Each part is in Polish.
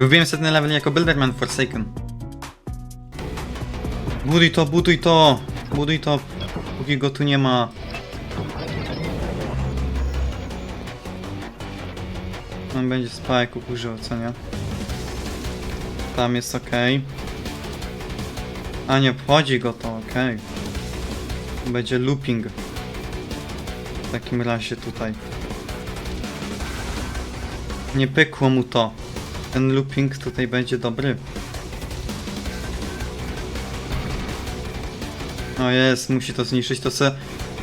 Wybiłem setny level jako Builderman Forsaken. Buduj to, buduj to! Buduj to, póki go tu nie ma. On będzie spajku używał, co nie? Tam jest ok. A nie obchodzi go to, ok. Będzie looping. W takim razie tutaj. Nie pykło mu to. Ten looping tutaj będzie dobry. O jest, musi to zniszczyć, to se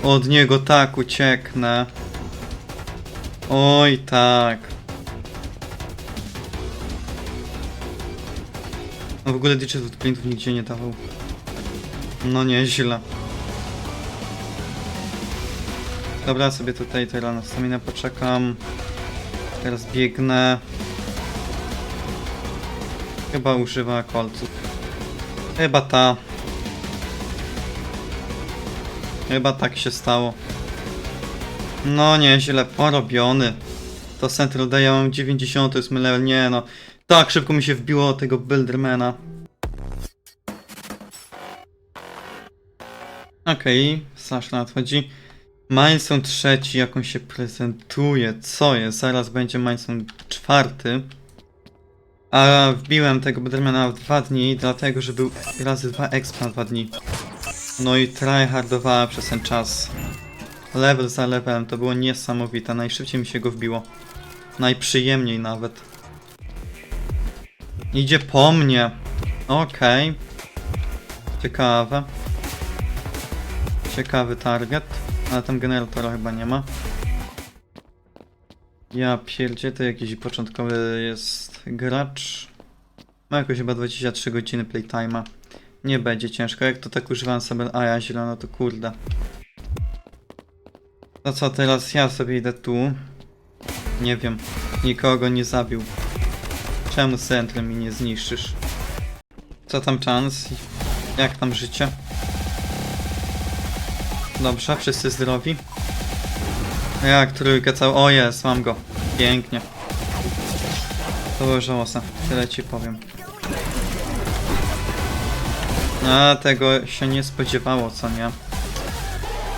od niego tak ucieknę. Oj tak. No w ogóle Digit Printów nigdzie nie dawał. No nieźle. Dobra, sobie tutaj teraz na staminę poczekam. Teraz biegnę. Chyba używa kolców. Chyba ta. Chyba tak się stało. No nieźle, porobiony. To Central Day ja mam 98 level, nie no. Tak szybko mi się wbiło tego Buildermana. Okej, okay, Slash nadchodzi. Milestone trzeci, on się prezentuje. Co jest? Zaraz będzie Milestone czwarty. A wbiłem tego Buildermana w dwa dni, dlatego że był razy dwa expa dwa dni. No i tryhardowała przez ten czas. Level za levelem, to było niesamowite. Najszybciej mi się go wbiło. Najprzyjemniej nawet. Idzie po mnie. Okej. Ciekawe. Ciekawy target. Ale tam generatora chyba nie ma. Ja pierdzie, to jakiś początkowy jest gracz. Ma jakoś chyba 23 godziny playtime'a. Nie będzie ciężko, jak to tak używam sobie a ja zielono, to kurde. To co, teraz ja sobie idę tu. Nie wiem, nikogo nie zabił. Czemu centrum mi nie zniszczysz? Co tam czans? Jak tam życie? Dobrze, wszyscy zdrowi. Jak trójkę całą... O jest, mam go. Pięknie. To było żałosne, tyle ci powiem. A tego się nie spodziewało, co nie?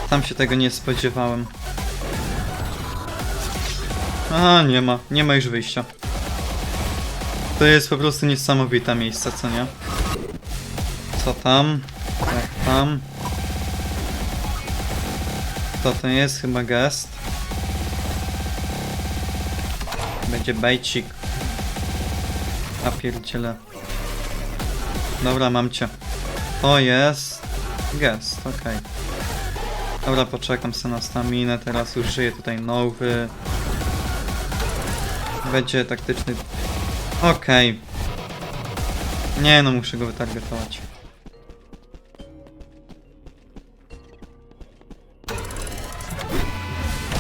Tam się tego nie spodziewałem. A nie ma, nie ma już wyjścia. To jest po prostu niesamowite miejsce, co nie? Co tam? Jak tam? To to jest chyba gest. Będzie bejcik. A pierdziele. Dobra, mam cię. To jest... Gest, okej. Dobra, poczekam sobie na staminę, teraz już żyję tutaj nowy. Będzie taktyczny... Okej. Nie no, muszę go wytargetować.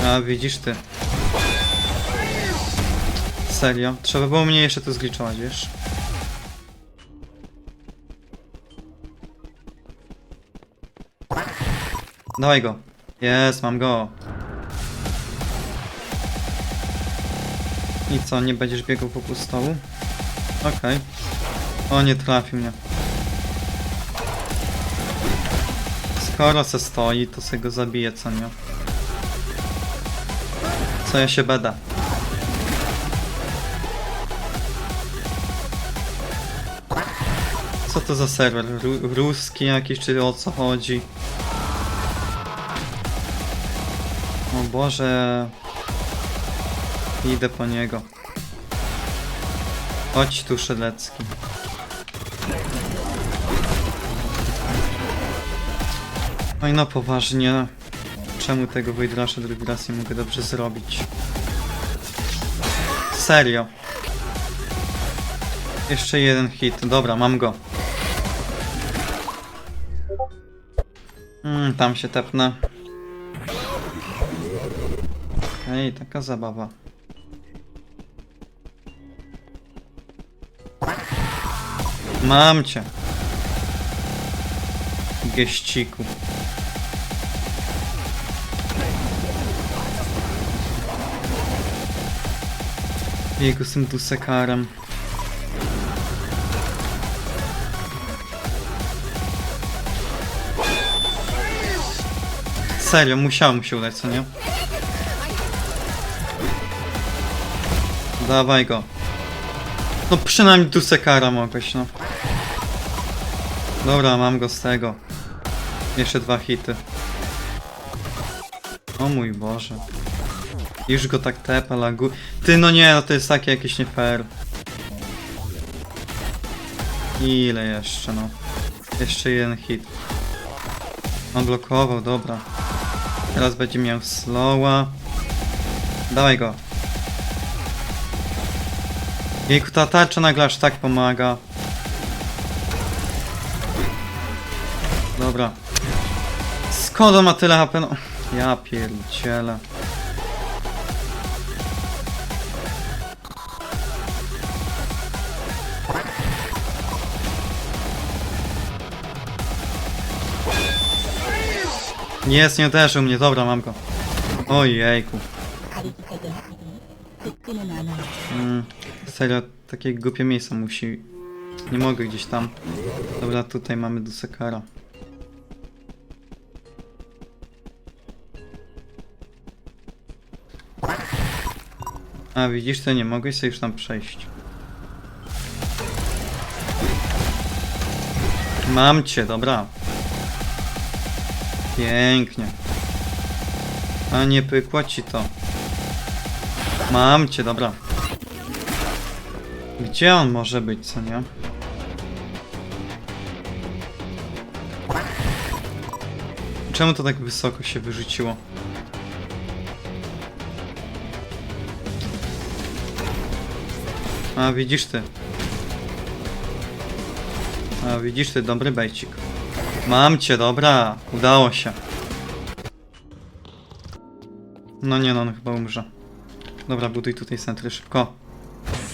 A, widzisz ty. Serio? Trzeba było mnie jeszcze tu zgliczować, wiesz? Dawaj go. Jest, mam go. I co, nie będziesz biegał wokół stołu? Okej. O, nie trafił mnie. Skoro se stoi, to se go zabije, co nie? Co ja się beda? Co to za serwer? Ru ruski jakiś, czy o co chodzi? O Boże. Idę po niego. Chodź tu, Szelecki. Oj no poważnie. Czemu tego Wojdrasza drugi raz nie mogę dobrze zrobić? Serio. Jeszcze jeden hit. Dobra, mam go. Mm, tam się tepnę. Ej, taka zabawa. Mam cię. Geściku. Jego z tym dusekarem. Serio, musiało mu się udać, co nie? Dawaj go. No przynajmniej tu sekara mogłeś, no. Dobra, mam go z tego. Jeszcze dwa hity. O mój Boże. Już go tak tepa, lagu... Ty, no nie, no to jest takie jakieś nie fair. Ile jeszcze, no. Jeszcze jeden hit. On blokował, dobra. Teraz będzie miał slowa. Dawaj go. Jejku, ta tarcza nagle aż tak pomaga. Dobra. Skąd on ma tyle HP? No. Ja pierdzielę. Jest, nie uderzył mnie, dobra, mam go. Ojejku. Mm, serio, takie głupie miejsce musi... Nie mogę gdzieś tam. Dobra, tutaj mamy Dusekara. A widzisz, to nie mogłeś sobie już tam przejść. Mam cię, dobra. Pięknie. A nie pykło ci to. Mam cię, dobra. Gdzie on może być, co nie? Czemu to tak wysoko się wyrzuciło? A widzisz ty. A widzisz ty, dobry bejcik. Mam cię, dobra. Udało się. No nie no, on chyba umrze. Dobra, buduj tutaj centry szybko.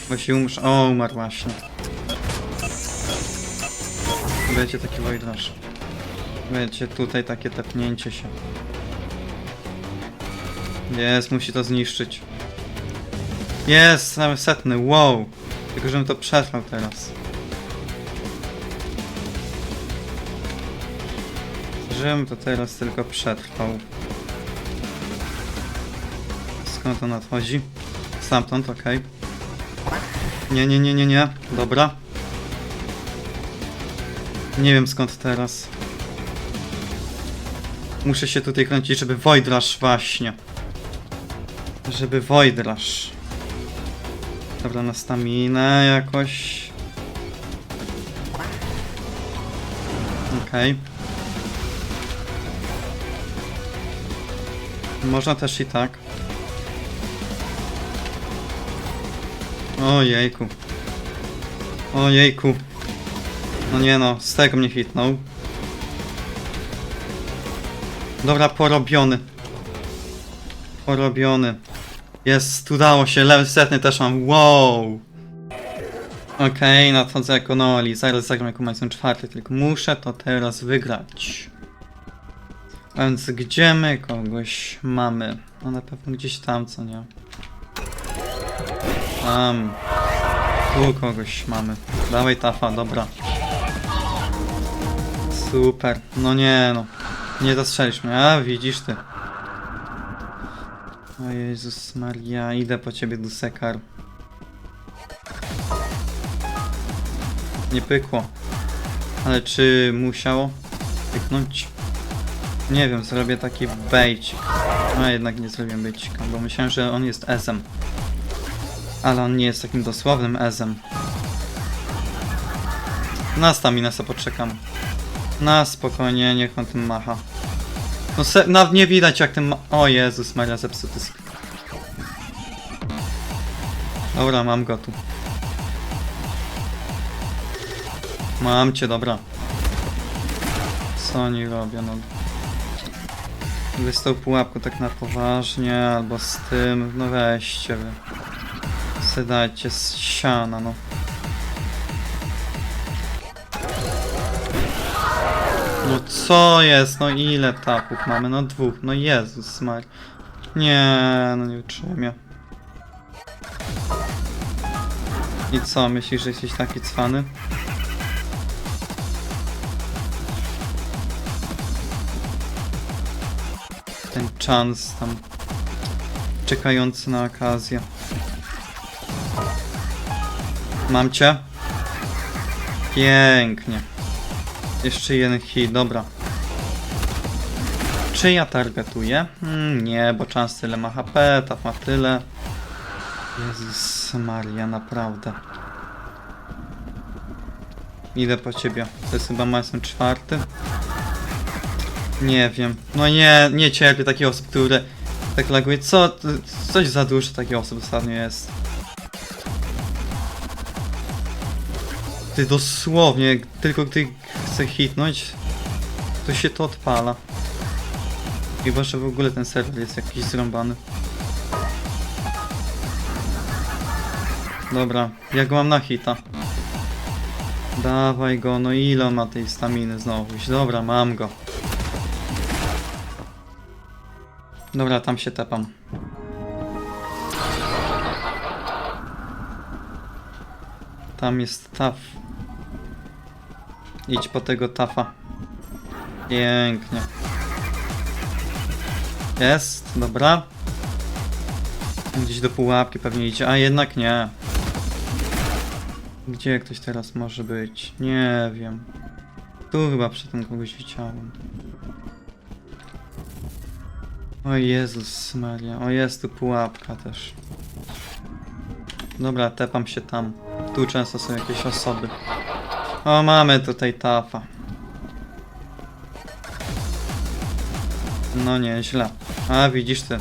Bo się umrze. O, umarł właśnie. Będzie taki wojdrasz. Będzie tutaj takie tepnięcie się. Jest, musi to zniszczyć. Jest, nawet setny, wow. Tylko, żebym to przetrwał teraz. Żebym to teraz tylko przetrwał. Skąd on nadchodzi? Stamtąd, okej. Nie, nie, nie, nie, nie. Dobra. Nie wiem skąd teraz. Muszę się tutaj kręcić, żeby Voidrash właśnie. Żeby Voidrash. Dobra, na staminę jakoś. Okej. Można też i tak. Ojejku. Ojejku. No nie no, z tego mnie hitnął. Dobra, porobiony. Porobiony. Jest, udało się, level setny też mam, wow! Okej, nadchodzę jako Noli, zaraz zagram jako Majson czwarty, tylko muszę to teraz wygrać. Więc gdzie my kogoś mamy? No na pewno gdzieś tam, co nie? Tam. Tu kogoś mamy. Dawaj tafa, dobra. Super. No nie no. Nie zastrzelisz mnie. A, widzisz ty. O Jezus Maria, idę po ciebie, Dusekar. Nie pykło. Ale czy musiało pyknąć? Nie wiem, zrobię taki bejcik. A jednak nie zrobię bejcika, bo myślałem, że on jest ezem. Ale on nie jest takim dosłownym ezem. Na staminę sobie poczekam. Na spokojnie, niech on tym macha. No se, nawet nie widać jak tym. O Jezus Maria, zepsuty sk- Dobra, mam go tu. Mam cię, dobra. Co oni robią, no. Gdyby z tą pułapką tak na poważnie, albo z tym, no weźcie wy. Sedajcie z siana, no. No co jest? No ile tapów mamy? No dwóch. No Jezus Mar. Nie, no nie utrzymię. I co, myślisz, że jesteś taki cwany? Czas tam czekający na okazję. Mam cię? Pięknie. Jeszcze jeden hit, dobra. Czy ja targetuję? Mm, nie, bo czas tyle ma HP, taf ma tyle. Jezus Maria, naprawdę. Idę po ciebie. To jest chyba Mason czwarty. Nie wiem. No nie, nie cierpię takich osób, które tak laguje. Co? Coś za dużo takich osób ostatnio jest. Ty dosłownie, tylko gdy chcę hitnąć, to się to odpala. Chyba, że w ogóle ten serwer jest jakiś zrąbany. Dobra, ja go mam na hita. Dawaj go, no ile ma tej staminy znowu? Dobra, mam go. Dobra, tam się tepam. Tam jest taf. Idź po tego tafa. Pięknie. Jest, dobra. Gdzieś do pułapki pewnie idzie, a jednak nie. Gdzie ktoś teraz może być? Nie wiem. Tu chyba przy tym kogoś widziałem. O Jezus Maria, o jest tu pułapka też. Dobra, tepam się tam. Tu często są jakieś osoby. O, mamy tutaj tafa. No nieźle. A, widzisz ty.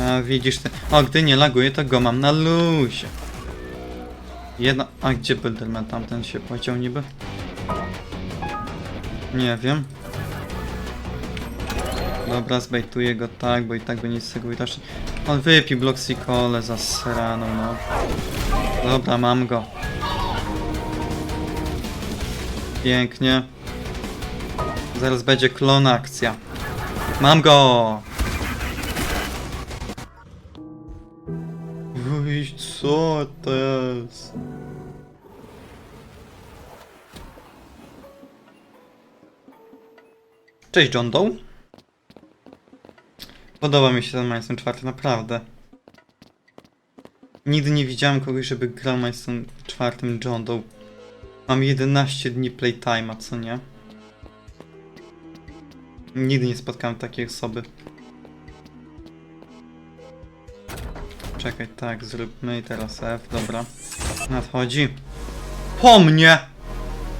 A, widzisz ty. O, gdy nie laguje, to go mam na luzie. Jedna... A, gdzie Builderman tamten się podział niby? Nie wiem. Dobra, zbejtuję go tak, bo i tak by nic z tego widocznie. On wypił Bloxicole za sraną, no. Dobra, mam go. Pięknie. Zaraz będzie klon akcja. Mam go! Uj, co to jest? Cześć John Doe. Podoba mi się ten Milestone 4, naprawdę. Nigdy nie widziałem kogoś, żeby grał Milestone 4 John Doe. Mam 11 dni playtime'a, co nie? Nigdy nie spotkałem takiej osoby. Czekaj, tak, zróbmy i teraz F, dobra. Nadchodzi. Po mnie!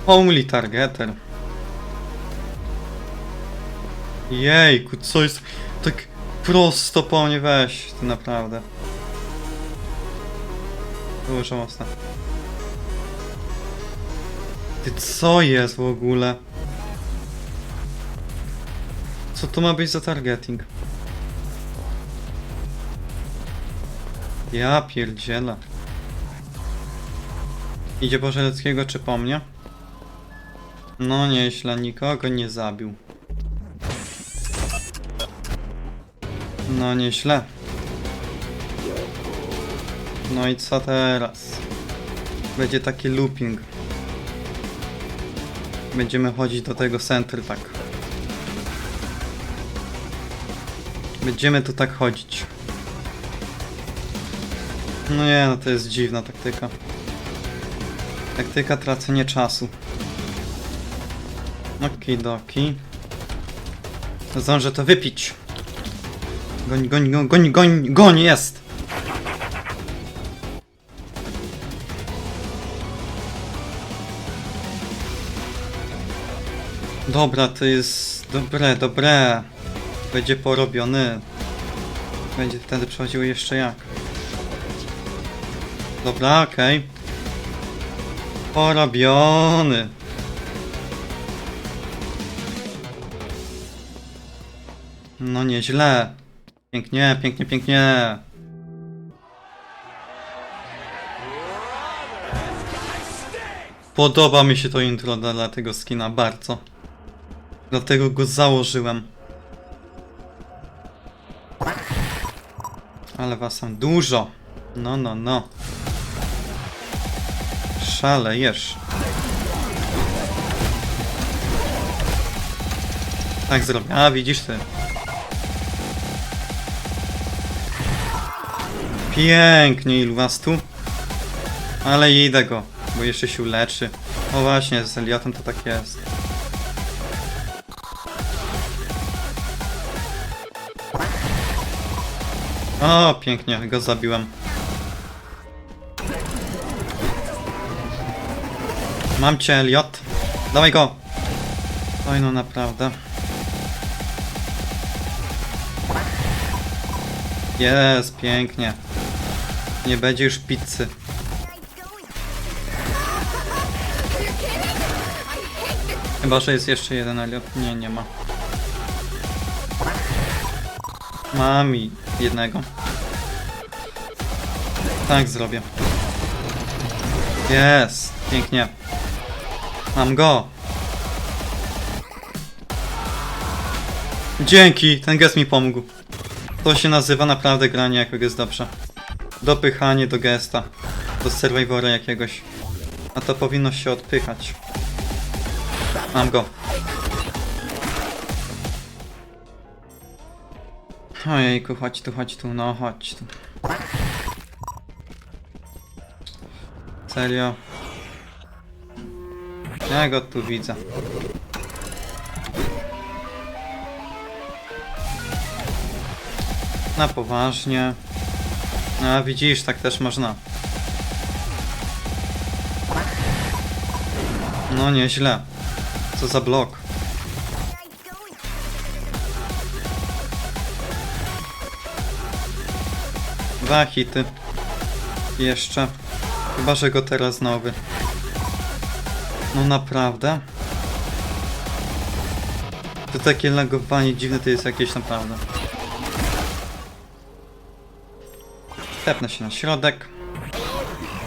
Only targeter. Jejku, co jest tak prosto po mnie weź, ty naprawdę. Dużo mocno. Ty co jest w ogóle? Co to ma być za targeting? Ja pierdzielę. Idzie po Żeleckiego czy po mnie? No nieźle, nikogo nie zabił. No nieźle. No i co teraz? Będzie taki looping. Będziemy chodzić do tego center tak. Będziemy tu tak chodzić. No nie, no to jest dziwna taktyka. Taktyka tracenia czasu. Okidoki. Zdążę to wypić. Goń, goń, goń, goń, goń, goń, jest! Dobra, to jest dobre, dobre. Będzie porobiony. Będzie wtedy przechodził jeszcze jak. Dobra, okej. Porobiony. No nieźle. Pięknie, pięknie, pięknie. Podoba mi się to intro dla, tego skina bardzo. Dlatego go założyłem. Ale was tam dużo. No, no, no. Szalejesz. Tak zrobię. A, widzisz ty. Pięknie, ilu was tu? Ale idę go, bo jeszcze się uleczy. O właśnie, z Eliotem to tak jest. O, pięknie, go zabiłem. Mam cię, Eliot. Dawaj go! Oj, no naprawdę. Jest, pięknie. Nie będzie już pizzy. Chyba, że jest jeszcze jeden Eliot. Nie, nie ma. Mam i jednego. Tak zrobię. Jest, pięknie. Mam go. Dzięki, ten gest mi pomógł. To się nazywa naprawdę granie jako gest dobrze. Dopychanie do gesta. Do survivora jakiegoś. A to powinno się odpychać. Mam go. Ojejku, chodź tu, chodź tu, no chodź tu. Serio? Ja go tu widzę. Na poważnie. A widzisz, tak też można. No nieźle. Co za blok. Dwa hity. Jeszcze. Chyba, że go teraz nowy. No naprawdę. To takie lagowanie dziwne to jest jakieś naprawdę. Tepnę się na środek.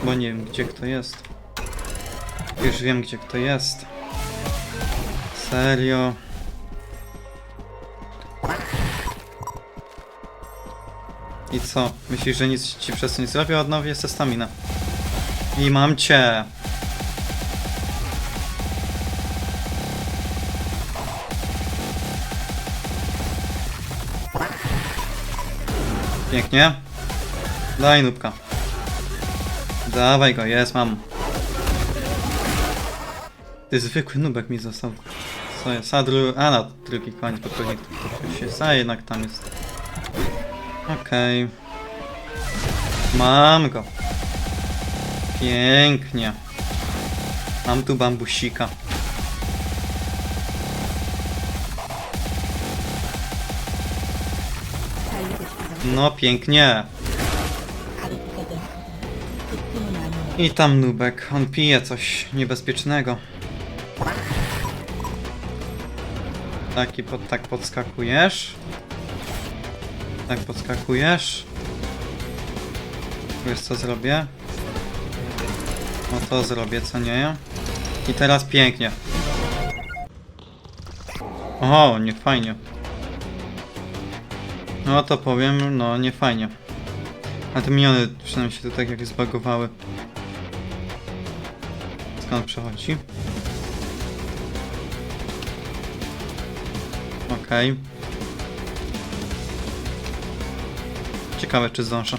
Bo nie wiem gdzie kto jest. Już wiem gdzie kto jest. Serio. I co? Myślisz, że nic ci przez to nie zrobię? Odnowię se stamina. I mam cię. Pięknie. Daj nubka. Dawaj go, jest, mam. Ty zwykły nubek mi został. Co jest? A, dru... A, no, drugi koniec podpowiednik już jest. A, jednak tam jest. Okej. Mam go. Pięknie. Mam tu bambusika. No pięknie. I tam nubek. On pije coś niebezpiecznego. Taki pod, tak podskakujesz. Tak podskakujesz. Wiesz co zrobię? No to zrobię, co nie? I teraz pięknie. O, nie fajnie. No to powiem, no nie fajnie. A te miniony przynajmniej się tu tak jak zbagowały. Skąd przechodzi? Okej. Ciekawe czy zdążę.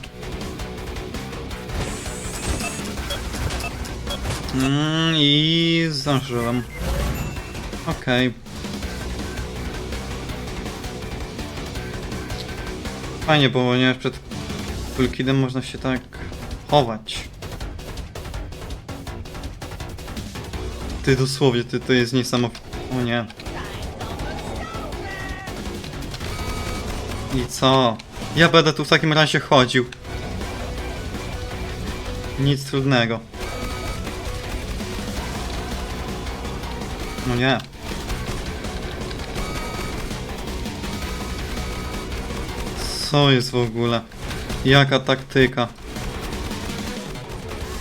Mm, I zdążyłem. Okej. Fajnie, bo ponieważ przed Fulkidem można się tak chować. Ty dosłownie, ty to jest niesamowite. O nie. I co? Ja będę tu w takim razie chodził. Nic trudnego. No nie. Co jest w ogóle? Jaka taktyka?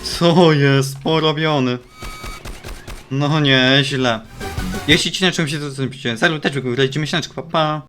Co jest porobiony? No nieźle. Jeśli ci na czymś się to co też lecimy się na pa pa.